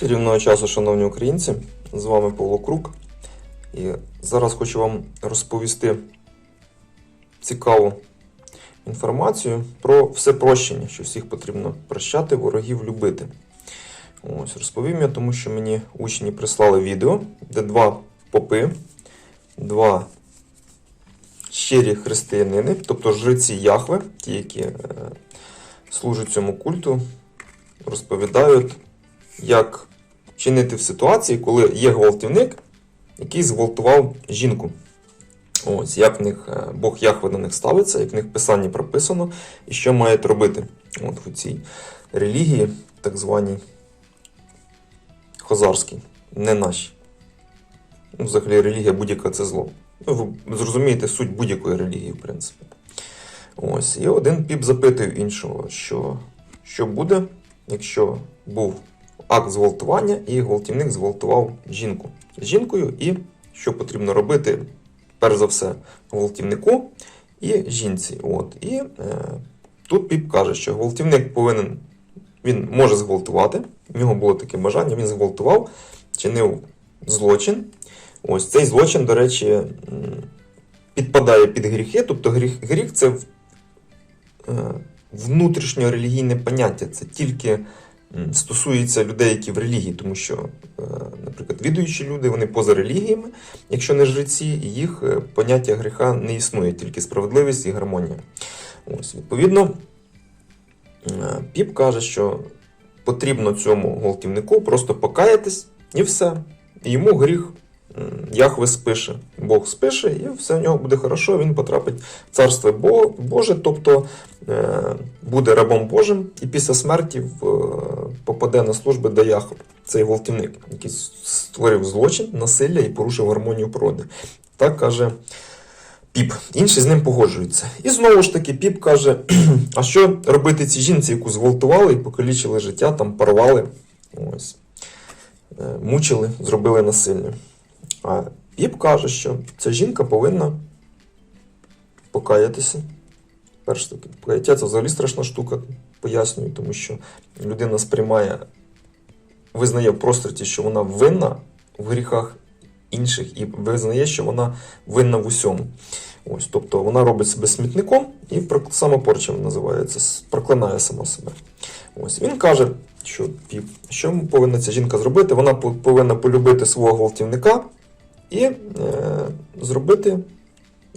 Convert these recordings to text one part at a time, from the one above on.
Чарівного часу, шановні українці, з вами Павло Крук. І зараз хочу вам розповісти цікаву інформацію про все прощення, що всіх потрібно прощати, ворогів любити. Ось розповім я, тому що мені учні прислали відео, де два попи, два щирі християнини, тобто жреці Яхве, ті, які е, служать цьому культу, розповідають, як чинити в ситуації, коли є гвалтівник, який зґвалтував жінку. Ось, як в них е, Бог Яхве до них ставиться, як в них писанні прописано, і що мають робити от, у цій релігії, так званій хозарській, не нашій. Ну, взагалі, релігія будь-яка це зло. Ну, ви зрозумієте суть будь-якої релігії, в принципі. Ось. І один піп запитує іншого, що, що буде, якщо був акт зґвалтування, і гвалтівник зґвалтував жінку з жінкою, і що потрібно робити, перш за все, гвалтівнику і жінці. От. І е, тут піп каже, що гвалтівник повинен, він може зґвалтувати, в нього було таке бажання, він зґвалтував, чинив злочин. Ось цей злочин, до речі, підпадає під гріхи, тобто гріх, гріх це е, внутрішньорелігійне поняття. Це тільки стосується людей, які в релігії, тому що, е, наприклад, відуючі люди, вони поза релігіями, якщо не жреці, їх е, поняття гріха не існує, тільки справедливість і гармонія. Ось, відповідно, е, Піп каже, що потрібно цьому гвалтівнику просто покаятись і все. І йому гріх Яхве спише, Бог спише, і все в нього буде хорошо, він потрапить в царство Боже, тобто буде рабом Божим, і після смерті в, попаде на служби до Яхве. Цей гвалтівник, який створив злочин, насилля і порушив гармонію природи. Так каже Піп. Інші з ним погоджуються. І знову ж таки, Піп каже: а що робити цій жінці, яку зґвалтували і покалічили життя, там порвали, ось, е, мучили, зробили насилля. А Піп каже, що ця жінка повинна покаятися. Перш таки, покаяття це взагалі страшна штука, пояснюю, тому що людина сприймає, визнає в простраті, що вона винна в гріхах інших і визнає, що вона винна в усьому. Ось, тобто вона робить себе смітником і самопорча називається, проклинає сама себе. Ось він каже, що що повинна ця жінка зробити? Вона повинна полюбити свого гвалтівника і е, зробити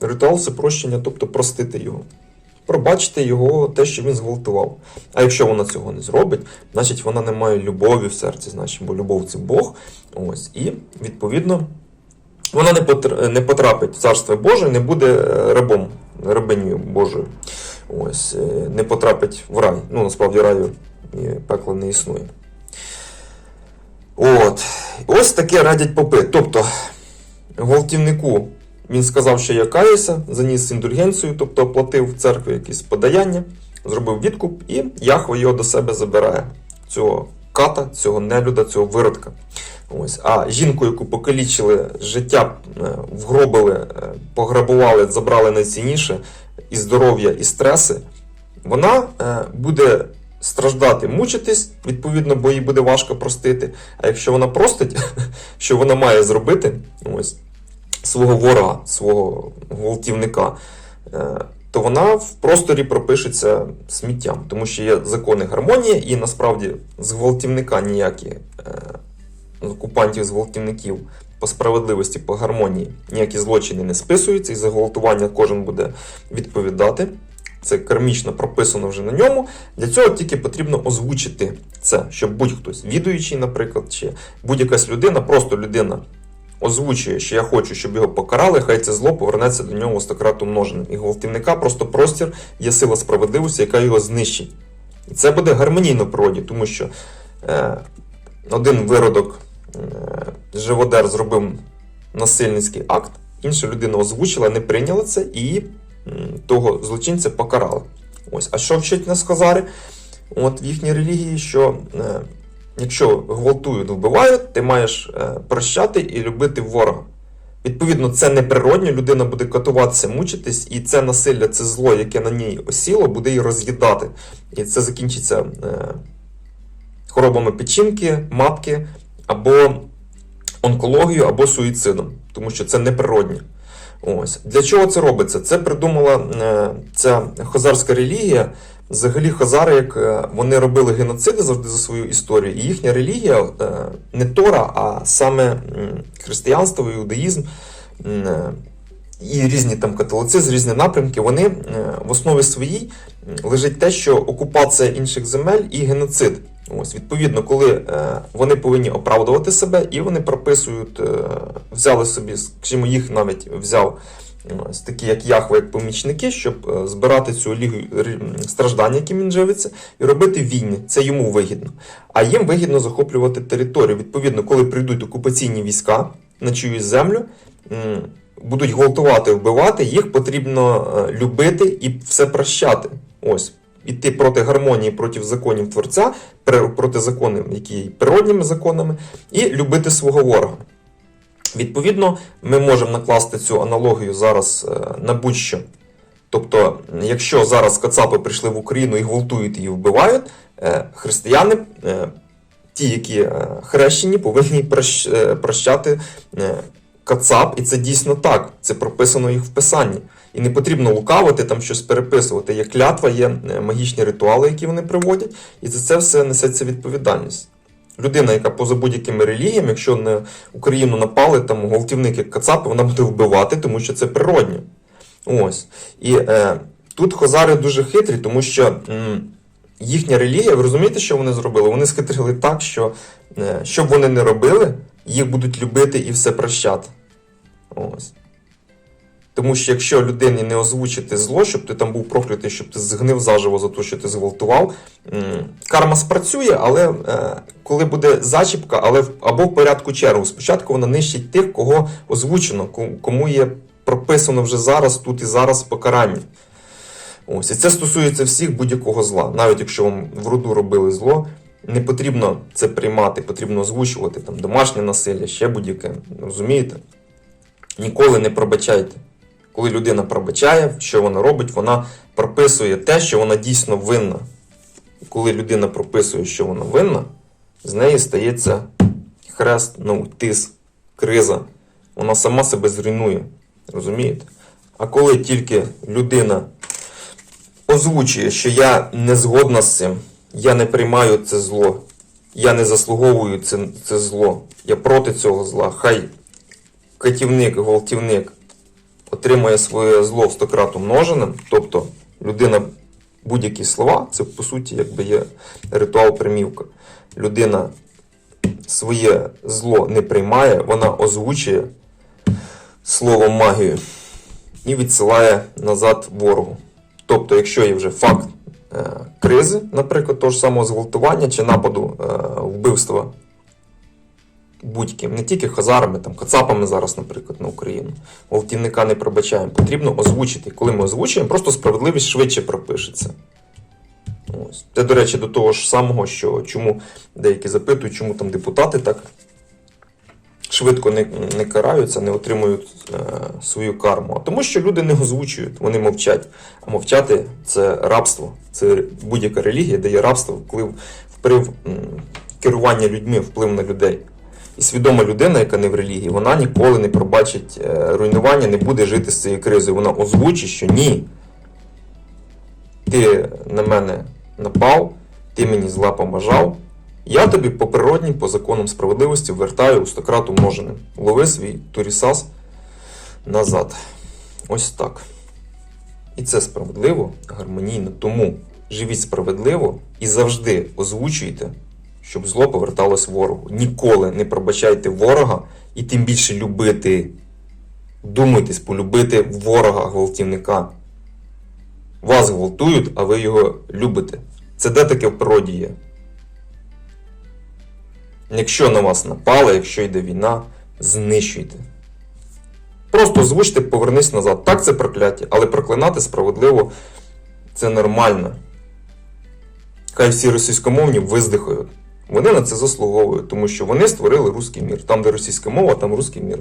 ритуал всепрощення, тобто простити його. Пробачити його те, що він зґвалтував. А якщо вона цього не зробить, значить вона не має любові в серці, значить, бо любов це Бог. Ось, і відповідно вона не, потрапить в царство Боже, не буде е, рабом, рабинею Божою. Ось, е, не потрапить в рай. Ну, насправді раю і пекла не існує. От. Ось таке радять попи. Тобто, гвалтівнику він сказав, що я каюся, заніс індульгенцію, тобто оплатив церкві якісь подаяння, зробив відкуп, і Яхва його до себе забирає. Цього ката, цього нелюда, цього виродка. Ось. А жінку, яку покалічили життя, е, вгробили, е, пограбували, забрали найцінніше, і здоров'я, і стреси, вона е, буде страждати, мучитись, відповідно, бо їй буде важко простити. А якщо вона простить, що вона має зробити, ось, свого ворога, свого гвалтівника, е, то вона в просторі пропишеться сміттям, тому що є закони гармонії, і насправді з гвалтівника ніякі е, окупантів, з гвалтівників по справедливості, по гармонії ніякі злочини не списуються, і за гвалтування кожен буде відповідати. Це кармічно прописано вже на ньому. Для цього тільки потрібно озвучити це, щоб будь-хтось, відуючий, наприклад, чи будь-якась людина, просто людина озвучує, що я хочу, щоб його покарали, хай це зло повернеться до нього стократ умноженим. І гвалтівника просто простір є сила справедливості, яка його знищить. І це буде гармонійно в природі, тому що е, один виродок е, живодер зробив насильницький акт, інша людина озвучила, не прийняла це і м, того злочинця покарали. Ось. А що вчить нас Хазари? От в їхній релігії, що е, якщо гвалтують, вбивають, ти маєш е, прощати і любити ворога. Відповідно, це неприродньо, людина буде катуватися, мучитись, і це насилля, це зло, яке на ній осіло, буде її роз'їдати. І це закінчиться е, хворобами печінки, матки або онкологією, або суїцидом, тому що це неприродне. Ось для чого це робиться? Це придумала е, ця хозарська релігія. Взагалі, хозари, як е, вони робили геноциди завжди за свою історію, і їхня релігія е, не Тора, а саме християнство, іудаїзм е, і різні там католицизм, різні напрямки, вони в основі своїй лежить те, що окупація інших земель і геноцид. Ось, відповідно, коли вони повинні оправдувати себе, і вони прописують, взяли собі, скажімо, їх навіть взяв ось такі, як Яхва, як помічники, щоб е, збирати цю лігу страждань, яким він живиться, і робити війни. Це йому вигідно. А їм вигідно захоплювати територію. Відповідно, коли прийдуть окупаційні війська на чиюсь землю, будуть гвалтувати, вбивати, їх потрібно е, любити і все прощати. Ось. Іти проти гармонії, проти законів Творця, проти законів, які є природніми законами, і любити свого ворога. Відповідно, ми можемо накласти цю аналогію зараз е, на будь-що. Тобто, якщо зараз кацапи прийшли в Україну і гвалтують і вбивають, е, християни, е, ті, які хрещені, повинні прощати кацап, і це дійсно так. Це прописано їх в писанні. І не потрібно лукавити, там щось переписувати. Є клятва, є магічні ритуали, які вони приводять, і за це все несеться відповідальність. Людина, яка поза будь-якими релігіями, якщо на Україну напали, там гвалтівник як кацапи, вона буде вбивати, тому що це природньо. Ось. І е, тут хозари дуже хитрі, тому що м, їхня релігія, ви розумієте, що вони зробили? Вони схитрили так, що е, що б вони не робили, їх будуть любити і все прощати. Ось. Тому що якщо людині не озвучити зло, щоб ти там був проклятий, щоб ти згнив заживо за те, що ти зґвалтував, карма спрацює, але е, коли буде зачіпка, але або в порядку чергу. Спочатку вона нищить тих, кого озвучено, кому є прописано вже зараз, тут і зараз покарання. Ось, і це стосується всіх будь-якого зла. Навіть якщо вам в роду робили зло, не потрібно це приймати, потрібно озвучувати там домашнє насилля, ще будь-яке. Розумієте? Ніколи не пробачайте. Коли людина пробачає, що вона робить, вона прописує те, що вона дійсно винна. Коли людина прописує, що вона винна, з неї стається хрест, ну, тиск, криза. Вона сама себе зруйнує. Розумієте? А коли тільки людина озвучує, що я не згодна з цим, я не приймаю це зло, я не заслуговую це, це зло, я проти цього зла, хай катівник, гвалтівник отримує своє зло в стократ умноженим, тобто людина будь-які слова, це по суті якби є ритуал примівка. Людина своє зло не приймає, вона озвучує словом магію і відсилає назад ворогу. Тобто, якщо є вже факт е, кризи, наприклад, того ж самого зґвалтування чи нападу е, вбивства будь-ким, не тільки хазарами, там, кацапами зараз, наприклад, на Україну. Гвалтівника не пробачаємо. Потрібно озвучити. Коли ми озвучуємо, просто справедливість швидше пропишеться. Ось. Це, до речі, до того ж самого, що чому деякі запитують, чому там депутати так швидко не, не караються, не отримують е, свою карму. А тому, що люди не озвучують, вони мовчать. А мовчати це рабство. Це будь-яка релігія, де є рабство, вплив, вплив керування людьми, вплив на людей. І свідома людина, яка не в релігії, вона ніколи не пробачить е, руйнування, не буде жити з цією кризою. Вона озвучить, що ні. Ти на мене напав, ти мені зла побажав. Я тобі по природнім, по законам справедливості вертаю у стократ умноженим. Лови свій турісас назад. Ось так. І це справедливо, гармонійно. Тому живіть справедливо і завжди озвучуйте, щоб зло поверталось ворогу. Ніколи не пробачайте ворога і тим більше любити. Думайтесь, полюбити ворога гвалтівника. Вас гвалтують, а ви його любите. Це де таке в природі є? Якщо на вас напали, якщо йде війна, знищуйте. Просто озвучте, повернись назад. Так це прокляття, але проклинати справедливо це нормально. Хай всі російськомовні виздихають. Вони на це заслуговують, тому що вони створили русський мір. Там, де російська мова, там русський мір.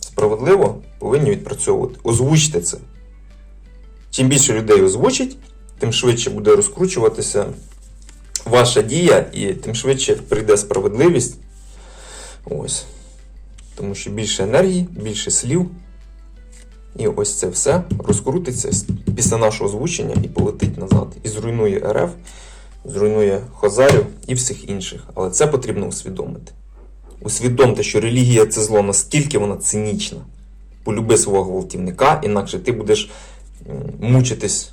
Справедливо повинні відпрацьовувати. Озвучте це. Чим більше людей озвучить, тим швидше буде розкручуватися ваша дія, і тим швидше прийде справедливість. Ось. Тому що більше енергії, більше слів. І ось це все розкрутиться після нашого озвучення і полетить назад. І зруйнує РФ, зруйнує Хозарів і всіх інших. Але це потрібно усвідомити. Усвідомте, що релігія це зло настільки вона цинічна. Полюби свого гвалтівника, інакше ти будеш мучитись.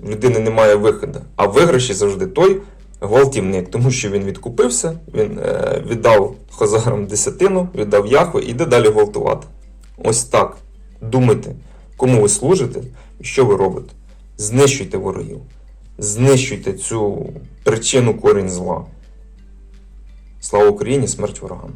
В людини немає виходу. А виграші завжди той гвалтівник, тому що він відкупився, він е, віддав хозарам десятину, віддав яхве і йде далі гвалтувати. Ось так. Думайте, кому ви служите і що ви робите. Знищуйте ворогів, знищуйте цю причину корінь зла. Слава Україні, смерть ворогам!